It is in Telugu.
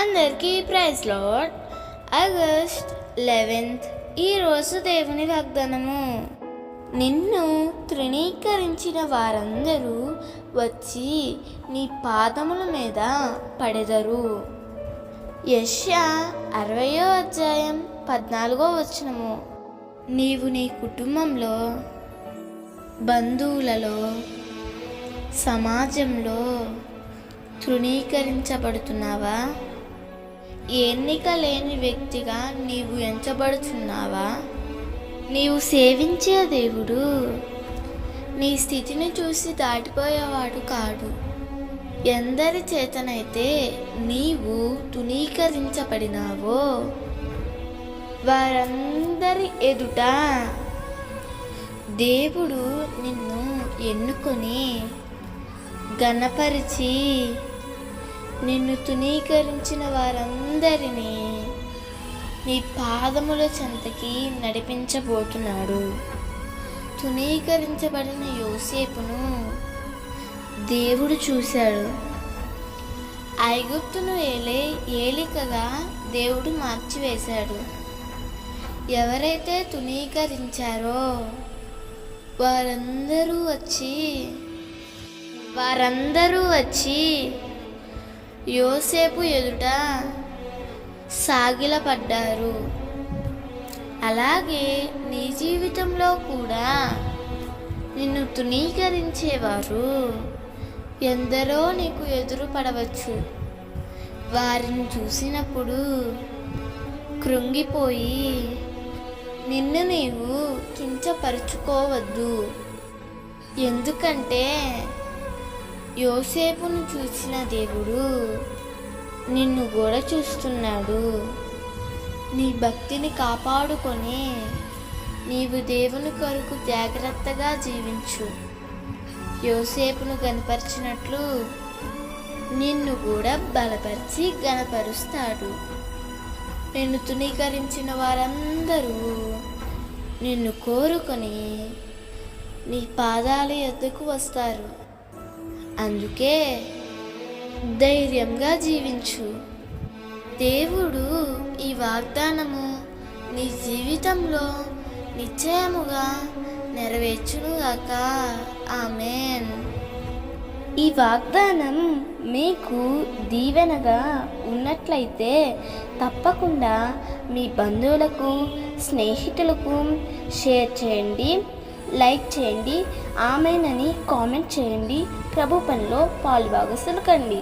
అందరికీ ప్రైజ్ లాడ్ ఆగస్ట్ లెవెన్త్ ఈరోజు దేవుని వాగ్దానము. నిన్ను తృణీకరించిన వారందరూ వచ్చి నీ పాదముల మీద పడెదరు. యష్యా అరవయో అధ్యాయం పద్నాలుగో వచనము. నీవు నీ కుటుంబంలో బంధువులలో సమాజంలో తృణీకరించబడుతున్నావా? ఎన్నిక లేని వ్యక్తిగా నీవు ఎంచబడుచున్నావా? నీవు సేవించే దేవుడు. నీ స్థితిని చూసి దాటిపోయేవాడు కాడు ఎందరి చేతనైతే నీవు తునీకరించబడినావో వారందరి ఎదుట దేవుడు నిన్ను ఎన్నుకొని గణపరిచి నిన్ను తునీకరించిన వారందరినీ నీ పాదముల చెంతకి నడిపించబోతున్నాడు. తునీకరించబడిన యోసేపును దేవుడు చూశాడు. ఐగుప్తును ఏలే ఏలికగా దేవుడు మార్చివేశాడు. ఎవరైతే తునీకరించారో వారందరూ వచ్చి వారందరూ వచ్చి యోసేపు ఎదుట సాగిలపడ్డారు. అలాగే నీ జీవితంలో కూడా నిన్ను తునీకరించేవారు ఎందరో నీకు ఎదురు పడవచ్చు వారిని చూసినప్పుడు కృంగిపోయి నిన్ను నీవు కించపరుచుకోవద్దు. ఎందుకంటే యోసేపును చూసిన దేవుడు నిన్ను కూడా చూస్తున్నాడు. నీ భక్తిని కాపాడుకొని నీవు దేవుని కొరకు జాగ్రత్తగా జీవించు. యోసేపును గనపరిచినట్లు నిన్ను కూడా బలపరిచి గనపరుస్తాడు. నిన్ను తునీకరించిన వారందరూ నిన్ను కోరుకొని నీ పాదాల ఎద్దుకు వస్తారు. అందుకే ధైర్యంగా జీవించు. దేవుడు ఈ వాగ్దానము నీ జీవితంలో నిశ్చయముగా నెరవేర్చునుగాక. ఆమెన్. ఈ వాగ్దానం మీకు దీవెనగా ఉన్నట్లయితే తప్పకుండా మీ బంధువులకు స్నేహితులకు షేర్ చేయండి. లైక్ చేయండి ఆమెనని కామెంట్ చేయండి ప్రభు పనిలో పాలుభాగస్తులు కండి